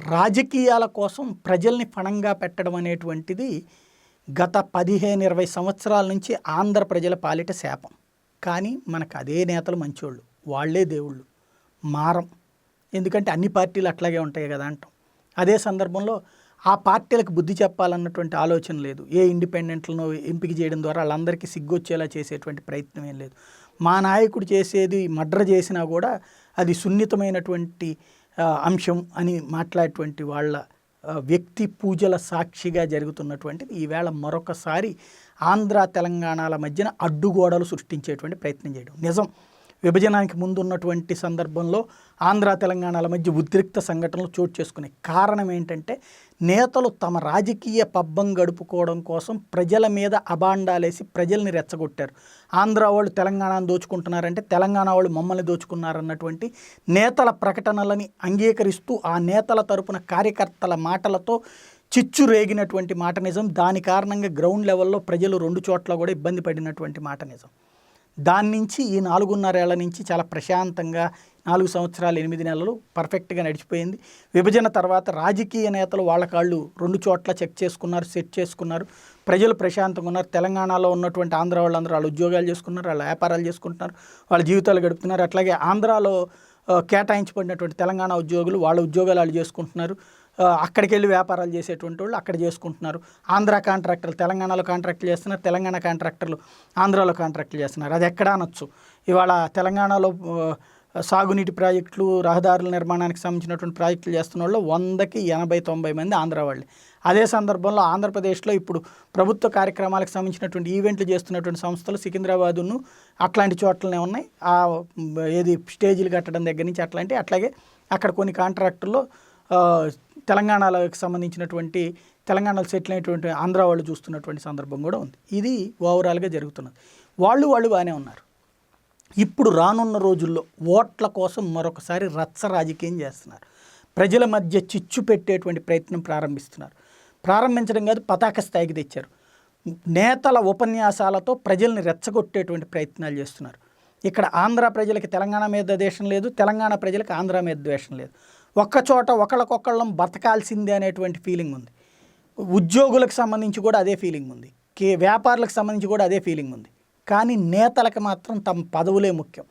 రాజకీయాల కోసం ప్రజల్ని పణంగా పెట్టడం అనేటువంటిది గత పదిహేను ఇరవై సంవత్సరాల నుంచి ఆంధ్ర ప్రజల పాలిట శాపం. కానీ మనకు అదే నేతలు మంచోళ్ళు. వాళ్ళే దేవుళ్ళు. మారం. ఎందుకంటే అన్ని పార్టీలు అట్లాగే ఉంటాయి కదా అంటాం. అదే సందర్భంలో ఆ పార్టీలకు బుద్ధి చెప్పాలన్నటువంటి ఆలోచన లేదు. ఏ ఇండిపెండెంట్లను ఎంపిక చేయడం ద్వారా వాళ్ళందరికీ సిగ్గొచ్చేలా చేసేటువంటి ప్రయత్నం ఏం లేదు. మా నాయకుడు చేసేది మడ్ర చేసినా కూడా అది సున్నితమైనటువంటి అంశం అని మాట్లాడేటువంటి వాళ్ళ వ్యక్తి పూజల సాక్షిగా జరుగుతున్నటువంటిది ఈవేళ మరొకసారి ఆంధ్ర తెలంగాణల మధ్యన అడ్డుగోడలు సృష్టించేటువంటి ప్రయత్నం చేయడం. నిజం. విభజనానికి ముందు ఉన్నటువంటి సందర్భంలో ఆంధ్ర తెలంగాణల మధ్య ఉద్రిక్త సంఘటనలు చోటు చేసుకునే కారణం ఏంటంటే నేతలు తమ రాజకీయ పబ్బం గడుపుకోవడం కోసం ప్రజల మీద అబాండాలేసి ప్రజల్ని రెచ్చగొట్టారు. ఆంధ్ర వాళ్ళు తెలంగాణను దోచుకుంటున్నారంటే తెలంగాణ వాళ్ళు మమ్మల్ని దోచుకున్నారన్నటువంటి నేతల ప్రకటనలని అంగీకరిస్తూ ఆ నేతల తరపున కార్యకర్తల మాటలతో చిచ్చు రేగినటువంటి మాట నిజం. దాని కారణంగా గ్రౌండ్ లెవెల్లో ప్రజలు రెండు చోట్ల కూడా ఇబ్బంది పడినటువంటి మాట నిజం. దాని నుంచి ఈ నాలుగున్నరేళ్ళ నుంచి చాలా ప్రశాంతంగా నాలుగు సంవత్సరాలు ఎనిమిది నెలలు పర్ఫెక్ట్గా నడిచిపోయింది. విభజన తర్వాత రాజకీయ నేతలు వాళ్ళ కాళ్ళు రెండు చోట్ల చెక్ చేసుకున్నారు సెట్ చేసుకున్నారు. ప్రజలు ప్రశాంతంగా ఉన్నారు. తెలంగాణలో ఉన్నటువంటి ఆంధ్ర వాళ్ళందరూ వాళ్ళ ఉద్యోగాలు చేసుకున్నారు వాళ్ళ వ్యాపారాలు చేసుకుంటున్నారు వాళ్ళ జీవితాలు గడుపుతున్నారు. అట్లాగే ఆంధ్రాలో కేటాయించబడినటువంటి తెలంగాణ ఉద్యోగులు వాళ్ళ ఉద్యోగాలు వాళ్ళు చేసుకుంటున్నారు. అక్కడికి వెళ్ళి వ్యాపారాలు చేసేటువంటి వాళ్ళు అక్కడ చేసుకుంటున్నారు. ఆంధ్ర కాంట్రాక్టర్లు తెలంగాణలో కాంట్రాక్టులు చేస్తున్నారు తెలంగాణ కాంట్రాక్టర్లు ఆంధ్రాలో కాంట్రాక్టులు చేస్తున్నారు. అది ఎక్కడ అనొచ్చు. ఇవాళ తెలంగాణలో సాగునీటి ప్రాజెక్టులు రహదారుల నిర్మాణానికి సంబంధించినటువంటి ప్రాజెక్టులు చేస్తున్న వాళ్ళు వందకి ఎనభై తొంభై మంది ఆంధ్ర వాళ్ళే. అదే సందర్భంలో ఆంధ్రప్రదేశ్లో ఇప్పుడు ప్రభుత్వ కార్యక్రమాలకు సంబంధించినటువంటి ఈవెంట్లు చేస్తున్నటువంటి సంస్థలు సికింద్రాబాదును అట్లాంటి చోట్లనే ఉన్నాయి. ఆ ఏది స్టేజీలు కట్టడం దగ్గర నుంచి అట్లాంటి అట్లాగే అక్కడ కొన్ని కాంట్రాక్టుల్లో తెలంగాణలోకి సంబంధించినటువంటి తెలంగాణలో సెటిల్ అయినటువంటి ఆంధ్ర వాళ్ళు చూస్తున్నటువంటి సందర్భం కూడా ఉంది. ఇది ఓవరాల్గా జరుగుతున్నది. వాళ్ళు వాళ్ళు బాగానే ఉన్నారు. ఇప్పుడు రానున్న రోజుల్లో ఓట్ల కోసం మరొకసారి రచ్చ రాజకీయం చేస్తున్నారు. ప్రజల మధ్య చిచ్చు పెట్టేటువంటి ప్రయత్నం ప్రారంభిస్తున్నారు. ప్రారంభించడం కాదు పతాక స్థాయికి తెచ్చారు. నేతల ఉపన్యాసాలతో ప్రజల్ని రెచ్చగొట్టేటువంటి ప్రయత్నాలు చేస్తున్నారు. ఇక్కడ ఆంధ్ర ప్రజలకి తెలంగాణ మీద ద్వేషం లేదు తెలంగాణ ప్రజలకు ఆంధ్ర మీద ద్వేషం లేదు. ఒక్కచోట ఒకళ్ళకొకళ్ళం బతకాల్సిందే అనేటువంటి ఫీలింగ్ ఉంది. ఉద్యోగులకు సంబంధించి కూడా అదే ఫీలింగ్ ఉంది. కే వ్యాపారులకు సంబంధించి కూడా అదే ఫీలింగ్ ఉంది. కానీ నేతలకు మాత్రం తమ పదవులే ముఖ్యం.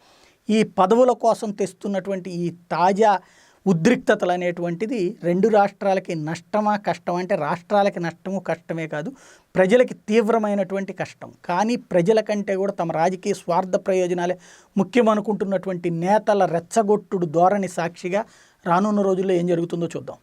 ఈ పదవుల కోసం తెస్తున్నటువంటి ఈ తాజా ఉద్రిక్తతలు అనేటువంటిది రెండు రాష్ట్రాలకి నష్టమా కష్టం అంటే రాష్ట్రాలకి నష్టము కష్టమే కాదు ప్రజలకి తీవ్రమైనటువంటి కష్టం. కానీ ప్రజల కంటే కూడా తమ రాజకీయ స్వార్థ ప్రయోజనాలే ముఖ్యమనుకుంటున్నటువంటి నేతల రెచ్చగొట్టుడు ధోరణి సాక్షిగా రానున్న రోజుల్లో ఏం జరుగుతుందో చూద్దాం.